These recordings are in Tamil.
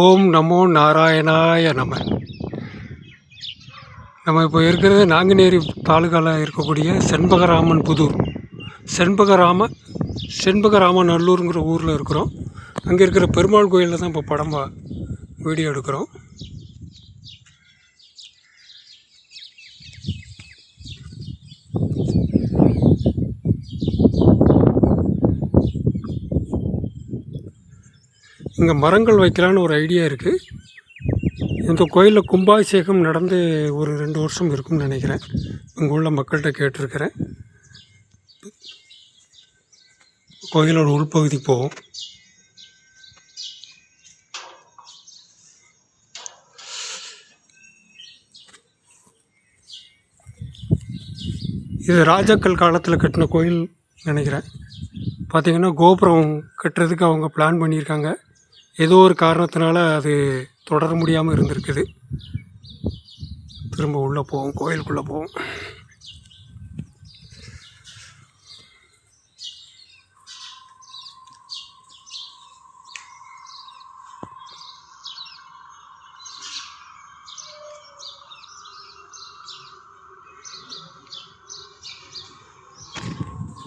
ஓம் நமோ நாராயணாய நம. நம்ம இப்போ இருக்கிறது நாங்குநேரி தாலுகாவில் இருக்கக்கூடிய செண்பகராமன் புதூர். செண்பகராம செண்பகராம நல்லூருங்கிற ஊரில் இருக்கிறோம். அங்கே இருக்கிற பெருமாள் கோயிலில் தான் இப்போ படம் வீடியோ எடுக்கிறோம். இங்கே மரங்கள் வைக்கலான்னு ஒரு ஐடியா இருக்குது இந்த கோயிலில் கும்பாபிஷேகம் நடந்து ஒரு ரெண்டு வருஷம் இருக்கும்னு நினைக்கிறேன். இங்கே உள்ள மக்கள்கிட்ட கேட்டிருக்கிறேன். கோயிலோட உள்பகுதி போவோம். இது ராஜாக்கள் காலத்தில் கட்டின கோயில் நினைக்கிறேன். பார்த்திங்கன்னா கோபுரம் கட்டுறதுக்கு அவங்க பிளான் பண்ணியிருக்காங்க. ஏதோ ஒரு காரணத்தினால அது தொடர முடியாமல் இருந்திருக்குது. திரும்ப உள்ளே போவோம் கோயிலுக்குள்ளே போவோம்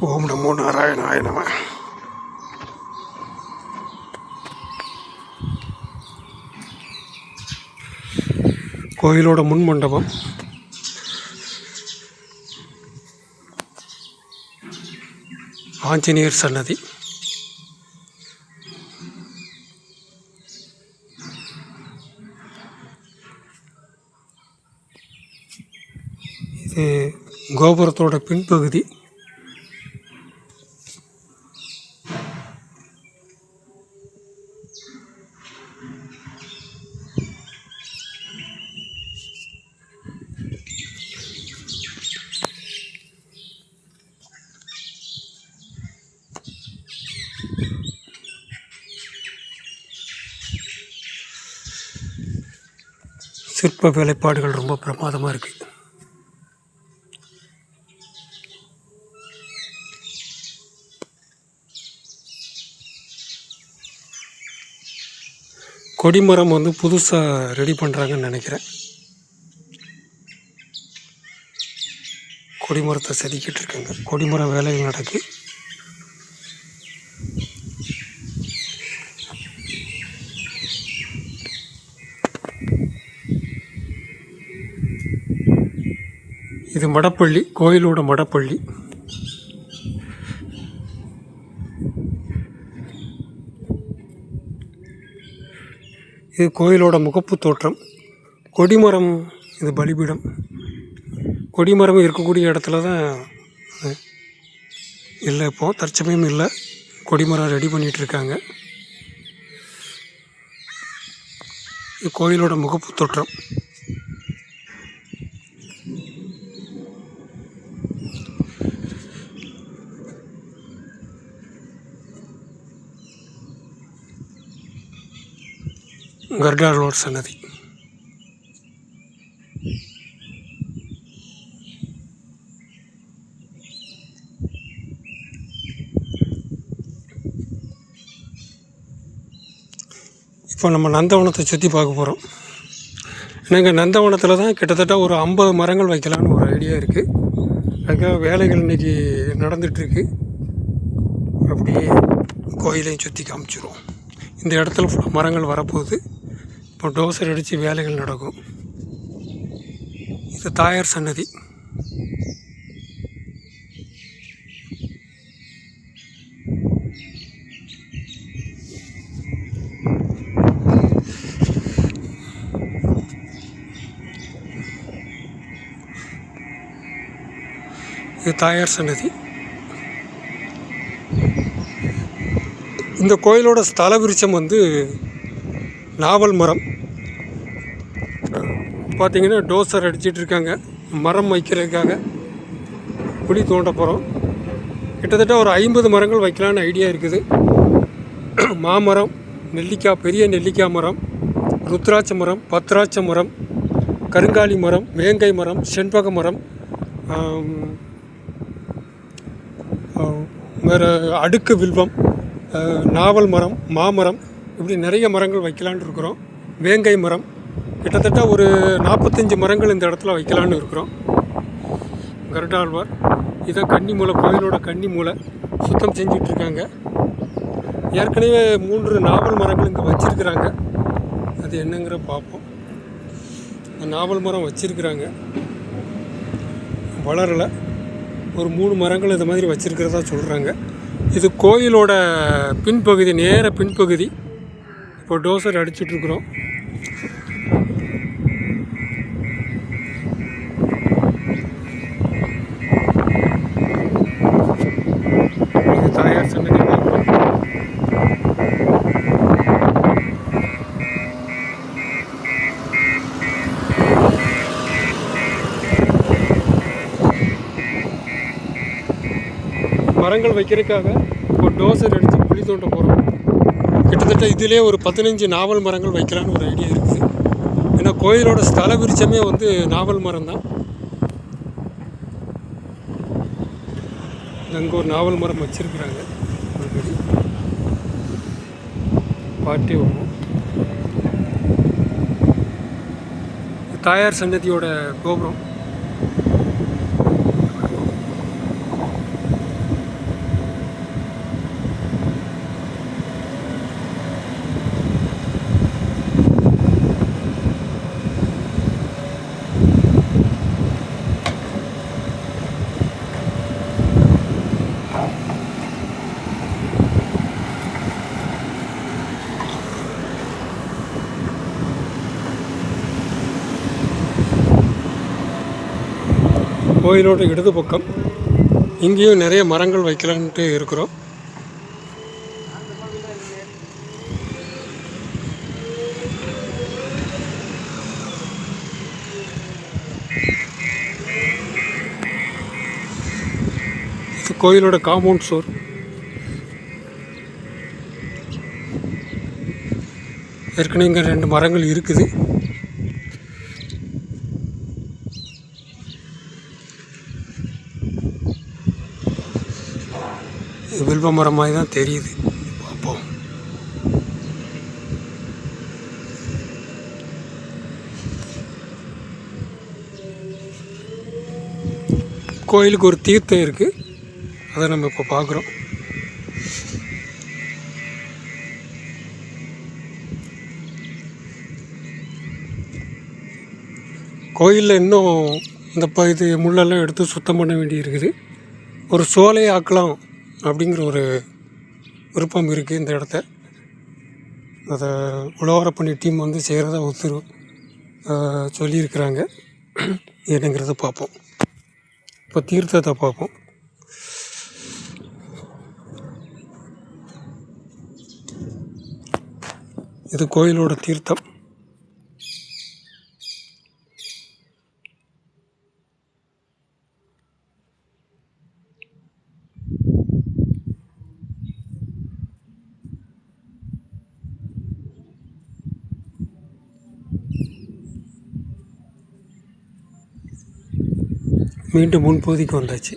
ஓம் நமோ நாராயணாய நம கோயிலோட முன் மண்டபம். ஆஞ்சநேயர் சன்னதி. இது கோபுரத்தோட பின்பகுதி. சிற்ப வேலைப்பாடுகள் ரொம்ப பிரமாதமாக இருக்குது கொடிமரம் வந்து புதுசாக ரெடி பண்ணுறாங்கன்னு நினைக்கிறேன். கொடிமரத்தை செதுக்கிட்டு இருக்காங்க. கொடிமரம் வேலைகள் நடக்கு. இது மடப்பள்ளி கோயிலோட மடப்பள்ளி. இது கோயிலோட முகப்பு தோற்றம். கொடிமரம் இது பலிபீடம். கொடிமரம் இருக்கக்கூடிய இடத்துல தான் இல்லை இப்போது தற்சமயம் இல்லை. கொடிமரம் ரெடி பண்ணிகிட்டு இருக்காங்க. இது கோயிலோட முகப்பு தோற்றம். கர்டாலோர் சன்னதி. இப்போ நம்ம நந்தவனத்தை சுற்றி பார்க்க போகிறோம் என்னங்க நந்தவனத்தில் தான் கிட்டத்தட்ட ஒரு ஐம்பது மரங்கள் வைக்கலான்னு ஒரு ஐடியா இருக்குது அதுக்காக வேலைகள் இன்றைக்கி நடந்துகிட்ருக்கு அப்படியே கோயிலையும் சுற்றி காமிச்சிரும் இந்த இடத்துல ஃபுல்லாக மரங்கள் வரப்போகுது. இப்போ டோசர் அடித்து வேலைகள் நடக்கும். இது தாயார் சன்னதி. இது தாயார் சன்னதி. இந்த கோயிலோட ஸ்தல விருச்சம் வந்து நாவல் மரம். பார்த்தீங்கன்னா டோசர் அடிச்சிட்டு இருக்காங்க மரம் வைக்கிறதுக்காக குழி தோண்ட போகிறோம் கிட்டத்தட்ட ஒரு ஐம்பது மரங்கள் வைக்கலான்னு ஐடியா இருக்குது. மாமரம் நெல்லிக்காய் பெரிய நெல்லிக்காய் மரம் ருத்ராட்ச மரம் பத்ராட்ச மரம் கருங்காலி மரம் வேங்கை மரம் செண்பக மரம் வேறு அடுக்கு வில்வம் நாவல் மரம் மாமரம் இப்படி நிறைய மரங்கள் வைக்கலான்னு இருக்கிறோம். வேங்கை மரம். கிட்டத்தட்ட ஒரு நாற்பத்தஞ்சு மரங்கள் இந்த இடத்துல வைக்கலான்னு இருக்கிறோம். கருடாழ்வார் இதான் கன்னி மூலை கோயிலோட கன்னி மூலை சுத்தம் செஞ்சுட்டு இருக்காங்க. ஏற்கனவே மூன்று நாவல் மரங்கள் இங்கே வச்சுருக்குறாங்க. அது என்னங்கிற பார்ப்போம். நாவல் மரம் வச்சுருக்குறாங்க. வளரலை. ஒரு மூணு மரங்கள் இந்த மாதிரி வச்சுருக்கிறதா சொல்கிறாங்க இது கோயிலோட பின்பகுதி நேர பின்பகுதி. இப்போ டோசர் அடிச்சுட்ருக்குறோம் மரங்கள் வைக்கிறதுக்காக இப்போ டோசர் அடித்து குழி தோண்ட போகிறோம் கிட்டத்தட்ட இதிலே ஒரு பதினஞ்சு நாவல் மரங்கள் வைக்கலான்னு ஒரு ஐடியா இருக்குது. ஏன்னா கோயிலோட ஸ்தல விருட்சமே வந்து நாவல் மரம் தான். அங்கே ஒரு நாவல் மரம் வச்சிருக்கிறாங்க. ஆல்ரெடி. பாட்டி ஒன்று தாயார் சன்னதியோட கோபுரம். கோயிலோட இடது பக்கம் இங்கேயும் நிறைய மரங்கள் வைக்கலான்ட்டு இருக்கிறோம். இது கோயிலோட காம்பவுண்ட் சோர் ஏற்கனவே இங்கே ரெண்டு மரங்கள் இருக்குது. இது மரம் மாதிரி தான் தெரியுது. பார்ப்போம். கோயிலுக்கு ஒரு தீர்த்தம் இருக்குது அதை நம்ம இப்போ பார்க்குறோம். கோயிலில் இன்னும் இந்த ப இது முள்ளெல்லாம் எடுத்து சுத்தம் பண்ண வேண்டி இருக்குது ஒரு சோலை ஆக்கலாம். அப்படிங்கிற ஒரு விருப்பம் இருக்குது இந்த இடத்த. அதை உழவரப்பணி டீம் வந்து செய்கிறதா ஒத்துரு சொல்லியிருக்கிறாங்க. என்னங்கிறத பார்ப்போம். இப்போ தீர்த்தத்தை பார்ப்போம். இது கோயிலோட தீர்த்தம். மீண்டும் முன்பகுதிக்கு வந்தாச்சு.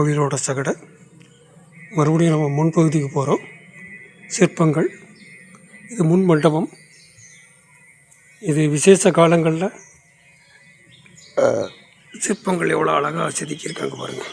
கோவிலோட சகடை. மறுபடியும் நம்ம முன்பகுதிக்கு போகிறோம் சிற்பங்கள். இது முன் மண்டபம். இது விசேஷ காலங்களில் சிற்பங்கள் எவ்வளோ அழகாக செதுக்கியிருக்காங்க பாருங்கள்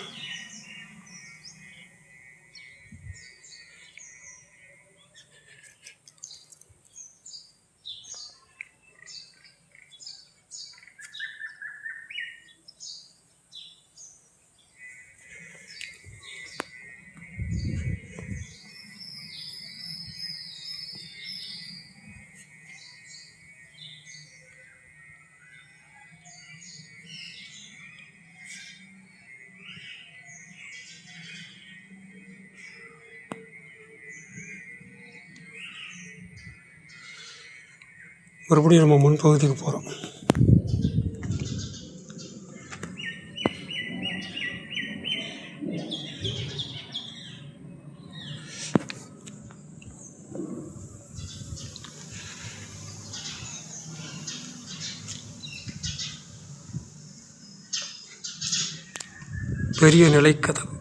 மறுபடியும் நம்ம முன்பகுதிக்கு போகிறோம் பெரிய நிலைக்கதவு.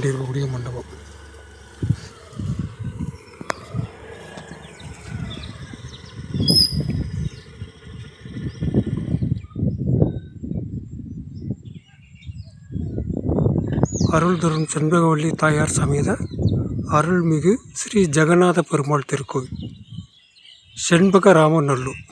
முன்னாடி இருக்கக்கூடிய மண்டபம் அருள் தரும் செண்பகவல்லி தாயார் சமேத அருள்மிகு ஸ்ரீ ஜெகநாத பெருமாள் திருக்கோவில் செண்பக ராமநல்லூர்